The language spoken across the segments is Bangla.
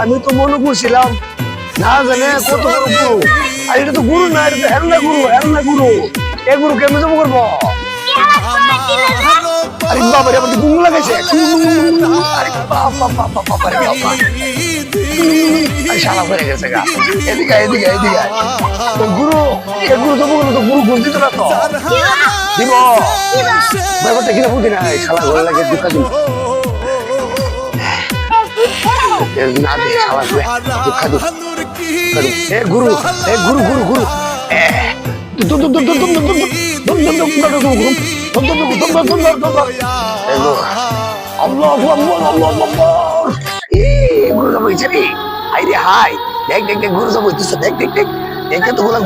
আমি তো মনে করছিলাম, না জানে কত বড় গুরু। আর এটা তো গুরু না, এটা তো হেরনা গুরু হেরনা গুরু। এ গুরু কেমন জব করব? আরে বাবা রে আমার গুরু লাগাইছে আরে বাবা বাবা বাবা রে বাবা আরে শালা হয়ে গেছে গা। এদিকে এদিকে এদিকে তো গুরু এ গুরু তো গুরু ঘুষ দিত না তো। দিব। ব্যাপারটা কিনা বুঝি না। এই শালা ঘরে লাগে দুঃখা দিন। না দে শালা দিন। এ গুরু এ গুরু গুরু গুরু। আইরে হাই গুরু সব দেখ দেখ দেখ দেখে তো গোলা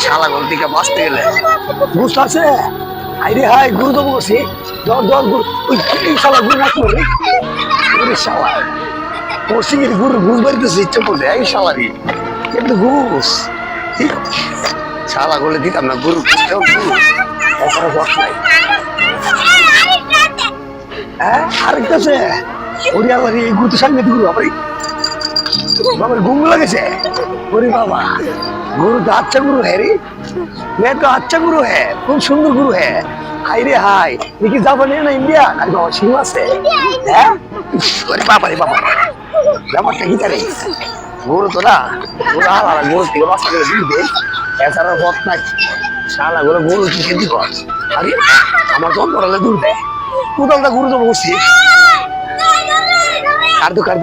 শালা গোল থেকে বাঁচতে গেলে আছে আইরে হাই গুরু তো বসে দর দর গুরু শালা গুরু না করে শালা গুরু ঘুষ বাড়িতেছে ইচ্ছে করবে এই শালারি কিন্তু ঘুষ। ছালা গলে দিতাম না গরু হ্যাঁ, আরেকটা আছে। ওরিয়াল এই গুরু তো সামনে গুরু আবার বাবার ঘুম লাগেছে। ওরে বাবা, গুরু তো আচ্ছা গুরু হ্যাঁ রে। মেয়ে তো আচ্ছা গুরু হ্যাঁ খুব সুন্দর গুরু হ্যাঁ। হাই রে হাই দেখি জাপানি না ইন্ডিয়া? আর বাবা, সিংহ আছে। হ্যাঁ? ওরে বাবা রে বাবা। ব্যাপারটা কি তারে গরু না, গরু আলাদা গরু থেকে বাচ্চা করে এছাড়া পথ নাই। শালা গরু গরু কিনে দিব আরে, আমার তো অন্তরালে দূর দেয় কোথাও গরু তো বসি। কার